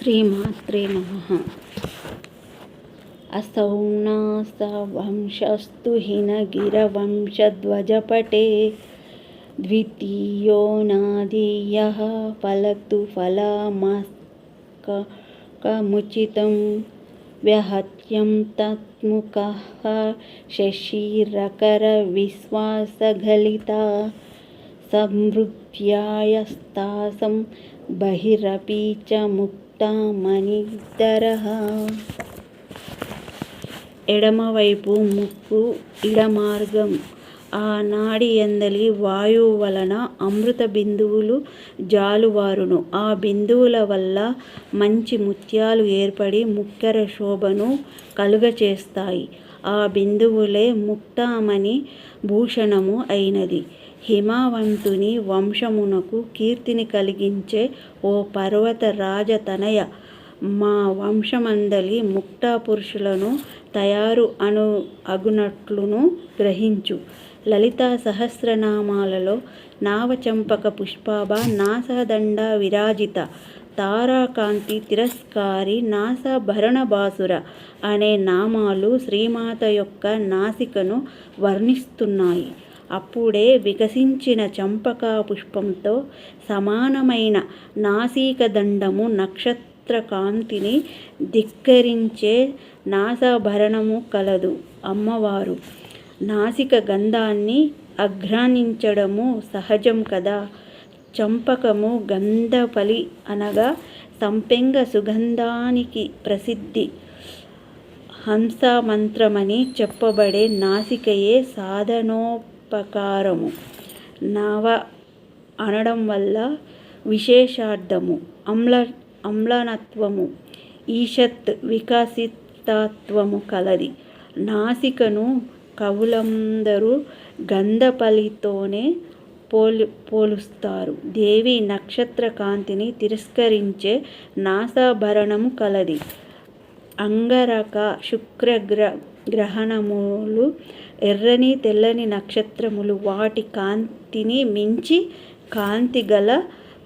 श्रीमात्रे नमः असौना वंशस्तु हिन द्वितीयो नादीयः फलतु फलमस्कमुचितं व्यहत्यं तत्मुखः शशिरकरविश्वासगलिता समृद्ध्यायस्तासं बहिरपि च मुक् ముక్తామణిధరః ఎడమవైపు ముక్కు ఇడమార్గం. ఆనాడి ఎందలి వాయువు వలన అమృత బిందువులు జాలువారును. ఆ బిందువుల వల్ల మంచి ముత్యాలు ఏర్పడి ముక్కెర శోభను కలుగచేస్తాయి. ఆ బిందువులే ముక్తామణి భూషణము అయినది. హిమవంతుని వంశమునకు కీర్తిని కలిగించే ఓ పర్వత రాజతనయ మా వంశమందలి ముక్తా పురుషులను తయారు అను అగునట్లును గ్రహించు. లలితా సహస్రనామాలలో నావచంపక పుష్పాభ నాసదండ విరాజిత తారాకాంతి తిరస్కారి నాసభరణభాసుర అనే నామాలు శ్రీమాత యొక్క నాసికను వర్ణిస్తున్నాయి. అప్పుడే వికసించిన చంపకా పుష్పంతో సమానమైన నాసికదండము నక్షత్రకాంతిని ధిక్కరించే నాసాభరణము కలదు అమ్మవారు. నాసిక గంధాన్ని అఘ్రానించడము సహజం కదా. చంపకము గంధపలి అనగా సంపెంగ సుగంధానికి ప్రసిద్ధి. హంసమంత్రమని చెప్పబడే నాసికయే సాధనో ప్రకారము. నవ అనడం వల్ల విశేషార్థము అమ్ల అమ్లనత్వము ఈషత్ వికసితత్వము కలది. నాసికను కవులందరూ గంధపలితోనే పోలు పోలుస్తారు. దేవి నక్షత్ర కాంతిని తిరస్కరించే నాసాభరణము కలది. అంగరక శుక్రగ్ర గ్రహణములు ఎర్రని తెల్లని నక్షత్రములు వాటి కాంతిని మించి కాంతి గల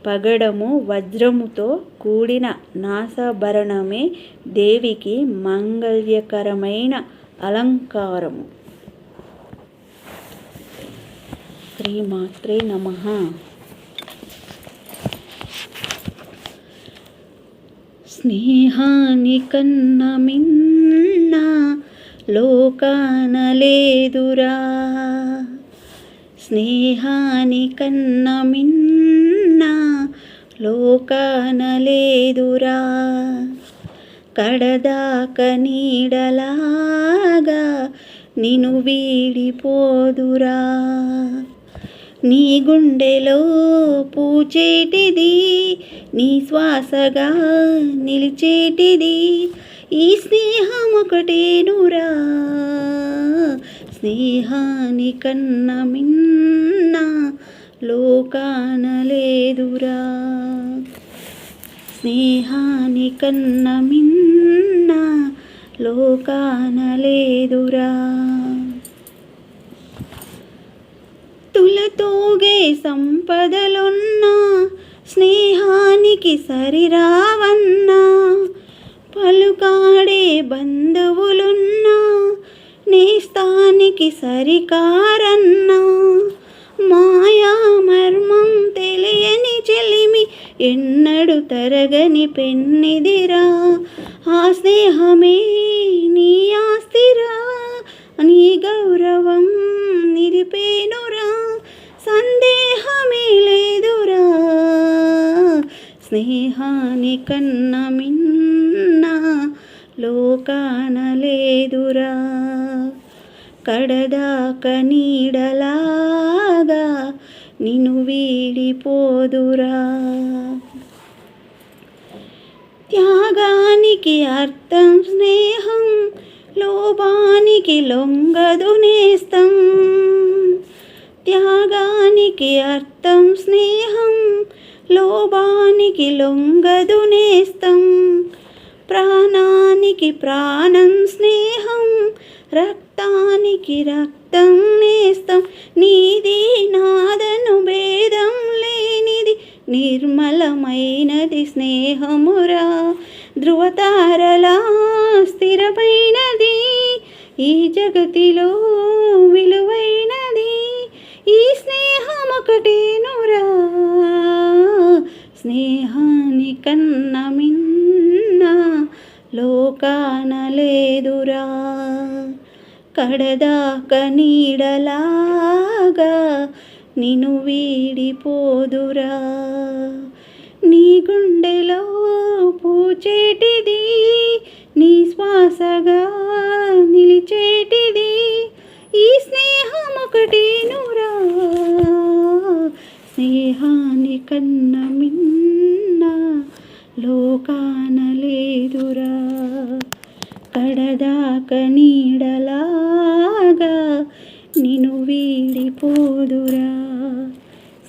పగడము వజ్రముతో కూడిన నాసాభరణమే దేవికి మంగళ్యకరమైన అలంకారము. శ్రీమాత్రే నమ. స్నేహాని కన్న మిన్న లోకాన లేదురా. స్నేహాని కన్న మిన్న లోకాన లేదురా. కడదాక నీడలాగా నిను వీడిపోదురా. నీ గుండెలో పూచేటిది నీ శ్వాసగా నిలిచేటిది ఈ స్నేహం ఒకటేనురా స్నేహాని కన్న మిన్న? లోకాన లేదురా? స్నేహాని కన్న మిన్న? లోకాన లేదురా? తులతోగే సంపదలున్నా స్నేహానికి సరిరావన్ పలుకాడే బంధువులున్నా నేస్తానికి సరికారన్నా. మాయా మర్మం తెలియని చెలిమి ఎన్నడు తరగని పెన్నిదిరా. ఆ స్నేహమే నీ ఆస్తిరా నీ గౌరవం నిరిపేనురా సందేహమే లేదురా స్నేహాని కన్న మిన్న లోకాన లేదురా. కడదాక నీడలాగా నిన్ను వీడిపోదురా. త్యాగానికి అర్థం స్నేహం లోభానికి లొంగదు నేస్తం. త్యాగానికి అర్థం స్నేహం లోభానికి లొంగదు నేస్తం. ప్రాణానికి ప్రాణం స్నేహం రక్తానికి రక్తం నేస్తం. నీది నాదను భేదం లేనిది నిర్మలమైనది స్నేహమురా. ధృవతారలా స్థిరమైనది ఈ జగతిలో విలువైనది ఈ స్నేహం ఒకటేనురా స్నేహాని కన్న మిన్న లోకాన లేదురా కడదాక నీడలాగా నిన్ను వీడిపోదురా. నీ గుండెలో పూచేటిది నీ శ్వాసగా రాక నీడలాగా నిన్ను వీడిపోదురా.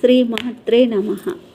శ్రీమాత్రే నమః.